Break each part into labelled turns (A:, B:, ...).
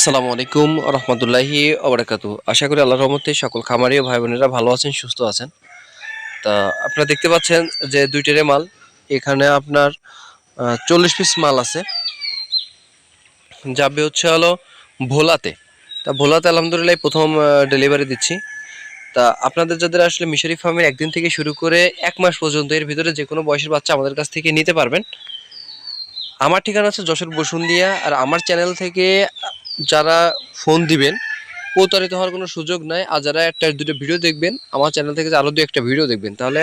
A: আসসালামু আলাইকুম রহমতুল্লাহি আবরাকাতু আশা করি আল্লাহ রহমতে সকল খামারি ও ভাই বোনেরা ভালো আছেন, সুস্থ আছেন। তা আপনারা দেখতে পাচ্ছেন যে দুইটারে মাল, এখানে আপনার চল্লিশ পিস মাল আছে। যাবে হচ্ছে হলো ভোলাতে। তা ভোলাতে আলহামদুলিল্লাহ প্রথম ডেলিভারি দিচ্ছি। তা আপনাদের যাদের আসলে মিশরি ফার্মের একদিন থেকে শুরু করে এক মাস পর্যন্ত এর ভিতরে যে কোনো বয়সের বাচ্চা আমাদের কাছ থেকে নিতে পারবেন। আমার ঠিকানা আছে যশোর বসুন্দিয়া আর আমার চ্যানেল থেকে যারা ফোন দিবেন, প্রতারিত হওয়ার কোনো সুযোগ নাই। আর যারা একটা দুটো ভিডিও দেখবেন, আমার চ্যানেল থেকে আরও দু একটা ভিডিও দেখবেন, তাহলে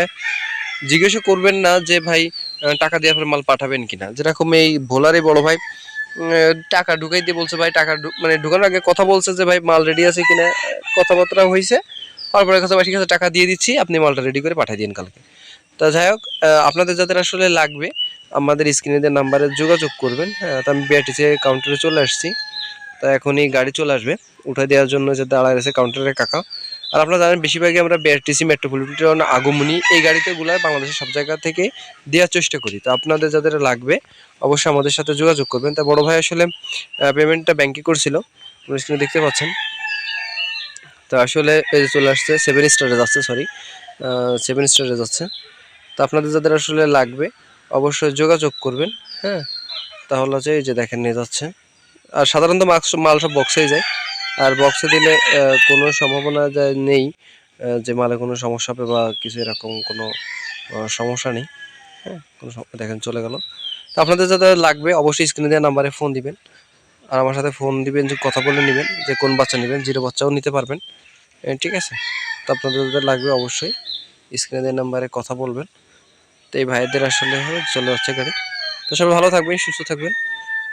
A: জিজ্ঞাসা করবেন না যে ভাই টাকা দেওয়ার পর মাল পাঠাবেন কিনা। যেরকম এই ভোলারে বড় ভাই টাকা ঢুকাই দিয়ে বলছে, ভাই, টাকা মানে ঢুকানোর আগে কথা বলছে যে, ভাই, মাল রেডি আছে কিনা? কথাবার্তা হয়েছে তারপরে কথা ভাই, ঠিক আছে, টাকা দিয়ে দিচ্ছি, আপনি মালটা রেডি করে পাঠিয়ে দিন কালকে। তা যাই হোক আপনাদের যাদের আসলে লাগবে, আমাদের স্ক্রিনে নাম্বারে যোগাযোগ করবেন তা আমি বিআরটিসি কাউন্টারে চলে আসছি। তা এখনই গাড়ি চলে আসবে। উঠে দেওয়ার জন্য যে দাঁড়ায় আছে কাউন্টারের কাকা। আর আপনারা জানেন, বেশিরভাগই আমরা বিআরটিসি মেট্রোপলিটন আগমনী এই গাড়িতে গুলায় বাংলাদেশের সব জায়গা থেকে দেওয়ার চেষ্টা করি। তো আপনাদের যাদের লাগবে, অবশ্যই আমাদের সাথে যোগাযোগ করবেন। তা বড় ভাই আসলে পেমেন্টটা ব্যাংকে করছিল। স্ক্রিনে দেখতে পাচ্ছেন। তো আসলে চলে আসছে সেভেন স্টারে যাচ্ছে সরি সেভেন স্টারে যাচ্ছে। তো আপনাদের যাদের আসলে লাগবে, অবশ্যই যোগাযোগ করবেন হ্যাঁ। তাহলে হচ্ছে এই যে দেখেন নিয়ে যাচ্ছে। আর সাধারণত মাস্ক মাল সব বক্সেই যায়। আর বক্সে দিলে কোনো সম্ভাবনা যায় নেই যে মালে কোনো সমস্যা হবে বা কিছু এরকম কোনো সমস্যা নেই। হ্যাঁ কোনো দেখেন চলে গেল। তো আপনাদের যাদের লাগবে, অবশ্যই স্ক্রিনে দেওয়া নাম্বারে ফোন দিবেন। আর আমার সাথে ফোন দিবেন, যে কথা বলে নেবেন, যে কোন বাচ্চা নেবেন, জিরো বাচ্চাও নিতে পারবেন। ঠিক আছে? তো আপনাদের যাদের লাগবে, অবশ্যই স্ক্রিনে দেওয়া নাম্বারে কথা বলবেন। তো এই ভাইদের আসলে, চলে যাচ্ছে গাড়ি। তো সবাই ভালো থাকবেন, সুস্থ থাকবেন।